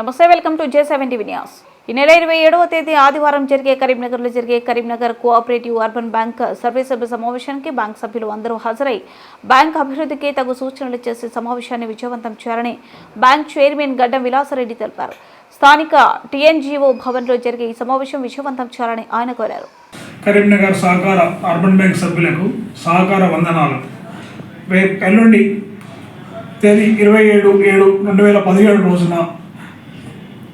నమస్తే welcome to J seventy news. ఈ నెల ఇరవై ఏడవ తేదీ ఆదివారం జరిగే కరీంనగర్లో జరిగే కరీంనగర్ కోఆపరేటివ్ అర్బన్ బ్యాంక్ సర్వే సభ్య సమావేశానికి బ్యాంక్ సభ్యులు అందరూ హాజరై బ్యాంక్ అభివృద్ధికి తగు సూచనలు చేసి సమావేశాన్ని విజయవంతం చేయాలని బ్యాంక్ చైర్మన్ గడ్డం విలాసరెడ్డి తెలిపారు. స్థానిక టీఎన్జీఓ భవన్లో జరిగే ఈ సమావేశం విజయవంతం చేయాలని ఆయన కోరారు. కరీంనగర్ సహకార అర్బన్ బ్యాంక్ సభ్యులకు సహకార వందనాలు. రేపు ఎల్లుండి తేదీ ఇరవై ఏడు ఏడు రెండు వేల పదిహేడు రోజున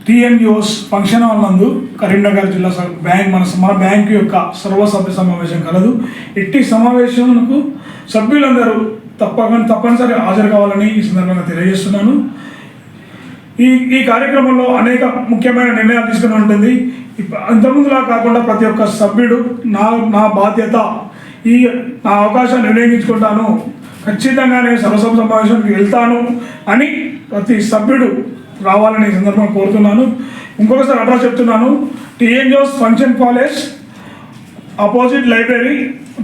టీఎన్జిఓస్ ఫంక్షన్ హాల్ నందు కరీంనగర్ జిల్లా బ్యాంక్ మన మన బ్యాంకు యొక్క సర్వసభ్య సమావేశం కలదు. ఇట్టి సమావేశంకు సభ్యులందరూ తప్పక తప్పనిసరి హాజరు కావాలని ఈ సందర్భంగా తెలియజేస్తున్నాను. ఈ ఈ కార్యక్రమంలో అనేక ముఖ్యమైన నిర్ణయాలు తీసుకుని ఉంటుంది. ఇంతకుముందులా కాకుండా ప్రతి ఒక్క సభ్యుడు నా నా బాధ్యత ఈ నా అవకాశాన్ని వినియోగించుకుంటాను ఖచ్చితంగా నేను సర్వసభ సమావేశానికి వెళ్తాను అని ప్రతి సభ్యుడు రావాలని సందర్భంగా కోరుతున్నాను. ఇంకొకసారి అడ్రస్ చెప్తున్నాను. TNGOs function college opposite library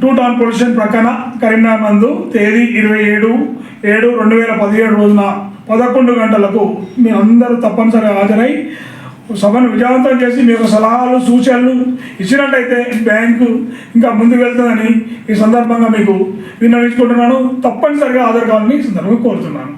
two town pollution ప్రక్కన కరీంనగర్ నందు తేదీ ఇరవై ఏడు ఏడు రెండు వేల పదిహేడు రోజున పదకొండు గంటలకు మీ అందరూ తప్పనిసరిగా హాజరై సభను విజయవంతం చేసి మీకు సలహాలు సూచనలు ఇచ్చినట్టయితే బ్యాంకు ఇంకా ముందుకు వెళ్తుందని ఈ సందర్భంగా మీకు విన్నవించుకుంటున్నాను. తప్పనిసరిగా హాజరు కావాలని సందర్భంగా కోరుతున్నాను.